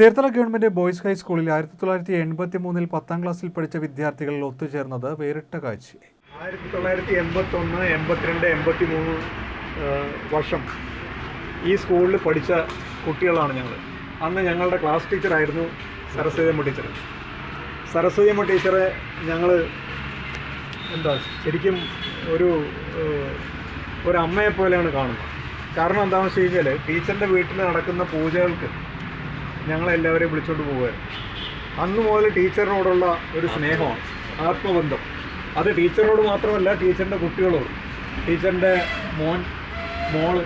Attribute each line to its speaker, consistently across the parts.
Speaker 1: Cherthala government boys ഹൈസ്കൂളിൽ ആയിരത്തി തൊള്ളായിരത്തി എൺപത്തി മൂന്നിൽ പത്താം ക്ലാസ്സിൽ പഠിച്ച വിദ്യാർത്ഥികൾ ഒത്തുചേർന്നത് വേറിട്ട കാഴ്ച.
Speaker 2: ആയിരത്തി തൊള്ളായിരത്തി എൺപത്തി ഒന്ന് എൺപത്തിരണ്ട് എൺപത്തി മൂന്ന് വർഷം ഈ സ്കൂളിൽ പഠിച്ച കുട്ടികളാണ് ഞങ്ങൾ. അന്ന് ഞങ്ങളുടെ ക്ലാസ് ടീച്ചറായിരുന്നു സരസ്വതിയമ്മ ടീച്ചർ. സരസ്വതിയമ്മ ടീച്ചറെ ഞങ്ങൾ എന്താ ശരിക്കും ഒരു ഒരു അമ്മയെ പോലെയാണ് കാണുന്നത്. കാരണം എന്താണെന്ന് വെച്ച് കഴിഞ്ഞാൽ ടീച്ചറിന്റെ വീട്ടിൽ നടക്കുന്ന പൂജകൾക്ക് ഞങ്ങളെല്ലാവരെയും വിളിച്ചോണ്ട് പോവുമായിരുന്നു അന്ന് മുതൽ ടീച്ചറിനോടുള്ള ഒരു സ്നേഹമാണ് ആത്മബന്ധം. അത് ടീച്ചറിനോട് മാത്രമല്ല ടീച്ചറിന്റെ കുട്ടികളോടും ടീച്ചറിന്റെ മോൻ മോൾ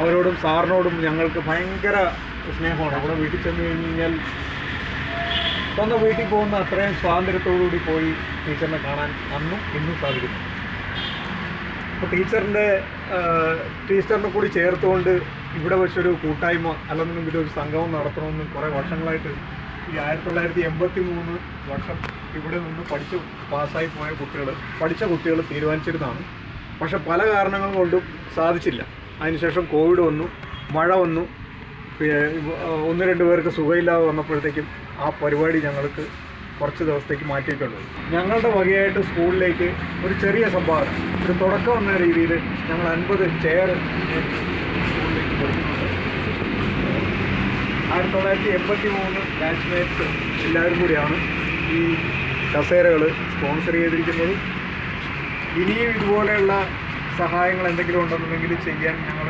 Speaker 2: അവരോടും സാറിനോടും ഞങ്ങൾക്ക് ഭയങ്കര സ്നേഹമാണ്. അവിടെ വീട്ടിൽ ചെന്ന് കഴിഞ്ഞ് കഴിഞ്ഞാൽ സ്വന്തം വീട്ടിൽ പോകുന്ന അത്രയും സ്വാതന്ത്ര്യത്തോടുകൂടി പോയി ടീച്ചറിനെ കാണാൻ അന്നും ഇന്നും സാധിക്കുന്നു. അപ്പോൾ ടീച്ചറിന്റെ ടീച്ചറിനെ കൂടി ചേർത്തുകൊണ്ട് ഇവിടെ വെച്ചൊരു കൂട്ടായ്മ അല്ലെന്നുണ്ടെങ്കിൽ ഒരു സംഗമം നടത്തണമെന്ന് കുറേ വർഷങ്ങളായിട്ട് ഈ ആയിരത്തി തൊള്ളായിരത്തി എൺപത്തി മൂന്ന് വർഷം ഇവിടെ നിന്ന് പഠിച്ച് പാസ്സായി പോയ കുട്ടികൾ പഠിച്ച കുട്ടികൾ തീരുമാനിച്ചിരുന്നതാണ്. പക്ഷെ പല കാരണങ്ങൾ കൊണ്ടും സാധിച്ചില്ല. അതിനുശേഷം കോവിഡ് വന്നു മഴ വന്നു ഒന്ന് രണ്ട് പേർക്ക് സുഖമില്ലാതെ വന്നപ്പോഴത്തേക്കും ആ പരിപാടി ഞങ്ങൾക്ക് കുറച്ച് ദിവസത്തേക്ക് മാറ്റിയിട്ടുണ്ട് ഞങ്ങളുടെ വകയായിട്ട് സ്കൂളിലേക്ക് ഒരു ചെറിയ സംഭാവന ഒരു തുടക്കം എന്ന രീതിയിൽ ഞങ്ങൾ അൻപത് ചെയർ സ്കൂളിലേക്ക് കൊടുക്കുന്നുണ്ട് ആയിരത്തി തൊള്ളായിരത്തി എൺപത്തി മൂന്ന് ബാച്ച്മേറ്റ്സ് എല്ലാവരും കൂടിയാണ് ഈ കസേരകൾ സ്പോൺസർ ചെയ്തിരിക്കുന്നത്. ഇനിയും ഇതുപോലെയുള്ള സഹായങ്ങൾ എന്തെങ്കിലും ഉണ്ടെന്നുണ്ടെങ്കിൽ ചെയ്യാൻ ഞങ്ങൾ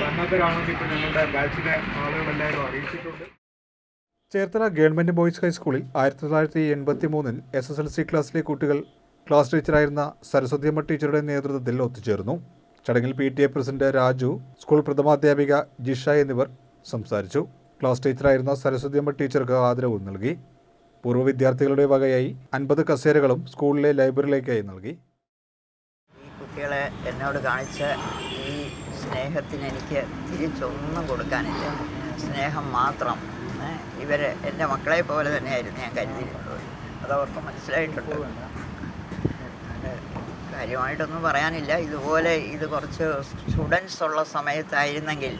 Speaker 2: സന്നദ്ധരാണെന്ന് ഇപ്പോൾ ഞങ്ങളുടെ ബാച്ചിലെ ആളുകളെല്ലാവരും അറിയിച്ചിട്ടുണ്ട്.
Speaker 1: ചേർത്തല ഗവൺമെന്റ് ബോയ്സ് ഹൈസ്കൂളിൽ ആയിരത്തി തൊള്ളായിരത്തി എൺപത്തി മൂന്നിൽ എസ് എസ് എൽ സി ക്ലാസ്സിലെ കുട്ടികൾ ക്ലാസ് ടീച്ചറായിരുന്ന സരസ്വതിയമ്മ ടീച്ചറുടെ നേതൃത്വത്തിൽ ഒത്തുചേർന്നു. ചടങ്ങിൽ P T A president Raju school പ്രഥമാധ്യാപിക Jisha എന്നിവർ സംസാരിച്ചു. ക്ലാസ് ടീച്ചറായിരുന്ന സരസ്വതിയമ്മ ടീച്ചർക്ക് ആദരവും നൽകി. പൂർവ വിദ്യാർത്ഥികളുടെ വകയായി അൻപത് കസേരകളും സ്കൂളിലെ ലൈബ്രറിയിലേക്കായി നൽകി.
Speaker 3: ഈ കുട്ടികളെ എന്നോട് കാണിച്ച ഈ സ്നേഹത്തിന് എനിക്ക് തിരിച്ചൊന്നും കൊടുക്കാനില്ല. സ്നേഹം മാത്രം. ഇവർ എന്റെ മക്കളെ പോലെ തന്നെയായിരുന്നു ഞാൻ കരുതിയിരുന്നത്. അതവർക്ക് മനസ്സിലായിട്ടുണ്ട്. കാര്യമായിട്ടൊന്നും പറയാനില്ല. ഇതുപോലെ ഇത് കുറച്ച് സ്റ്റുഡൻസ് ഉള്ള സമയത്തായിരുന്നെങ്കിൽ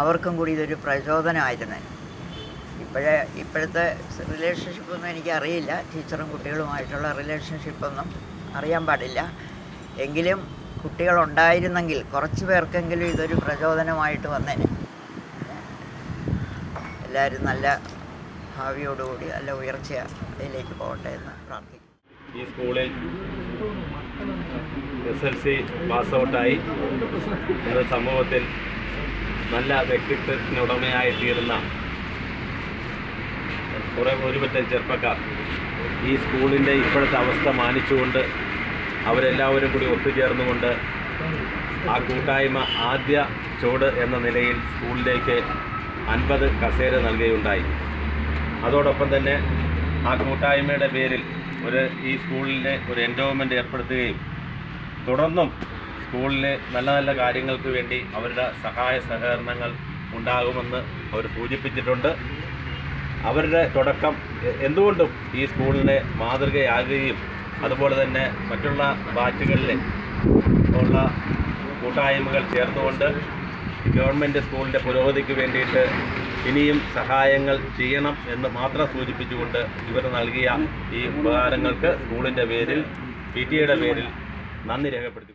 Speaker 3: അവർക്കും കൂടി ഇതൊരു പ്രചോദനമായിരുന്നു. ഇപ്പോഴേ ഇപ്പോഴത്തെ റിലേഷൻഷിപ്പൊന്നും എനിക്കറിയില്ല. ടീച്ചറും കുട്ടികളുമായിട്ടുള്ള റിലേഷൻഷിപ്പൊന്നും അറിയാൻ പാടില്ല. എങ്കിലും കുട്ടികളുണ്ടായിരുന്നെങ്കിൽ കുറച്ച് പേർക്കെങ്കിലും ഇതൊരു പ്രചോദനമായിട്ട് വന്നേനെ. എല്ലാവരും നല്ല ഭാവിയോടുകൂടി നല്ല ഉയർച്ച അതിലേക്ക് പോകട്ടെ എന്ന് പ്രാർത്ഥിക്കുന്നു.
Speaker 4: ഈ സ്കൂളിൽ എസ് എൽ സി പാസ് സമൂഹത്തിൽ നല്ല വ്യക്തിത്വത്തിന് ഉടമയായി തീരുന്ന കുറേ ഒരുപറ്റം ചെറുപ്പക്കാർ ഈ സ്കൂളിന്റെ ഇപ്പോഴത്തെ അവസ്ഥ മാനിച്ചുകൊണ്ട് അവരെല്ലാവരും കൂടി ഒത്തുചേർന്നുകൊണ്ട് ആ കൂട്ടായ്മ ആദ്യ ചുവട് എന്ന നിലയിൽ സ്കൂളിലേക്ക് അൻപത് കസേര നൽകുകയുണ്ടായി. അതോടൊപ്പം തന്നെ ആ കൂട്ടായ്മയുടെ പേരിൽ ഒരു ഈ സ്കൂളിന്റെ ഒരു എൻഡോവ്മെന്റ് ഏർപ്പെടുത്തുകയും തുടർന്നും സ്കൂളിലെ നല്ല നല്ല കാര്യങ്ങൾക്ക് വേണ്ടി അവരുടെ സഹായ സഹകരണങ്ങൾ ഉണ്ടാകുമെന്ന് അവർ സൂചിപ്പിച്ചിട്ടുണ്ട്. അവരുടെ തുടക്കം എന്തുകൊണ്ടും ഈ സ്കൂളിനെ മാതൃകയാകുകയും അതുപോലെ തന്നെ മറ്റുള്ള ബാച്ചുകളിലെ ഉള്ള കൂട്ടായ്മകൾ ചേർന്നുകൊണ്ട് ഗവൺമെന്റ് സ്കൂളിന്റെ പുരോഗതിക്ക് വേണ്ടിയിട്ട് ഇനിയും സഹായങ്ങൾ ചെയ്യണം എന്ന് മാത്രം സൂചിപ്പിച്ചുകൊണ്ട് ഇവർ നൽകിയ ഈ ഉപകാരങ്ങൾക്ക് സ്കൂളിന്റെ പേരിൽ പി ടി എയുടെ പേരിൽ നന്ദി രേഖപ്പെടുത്തി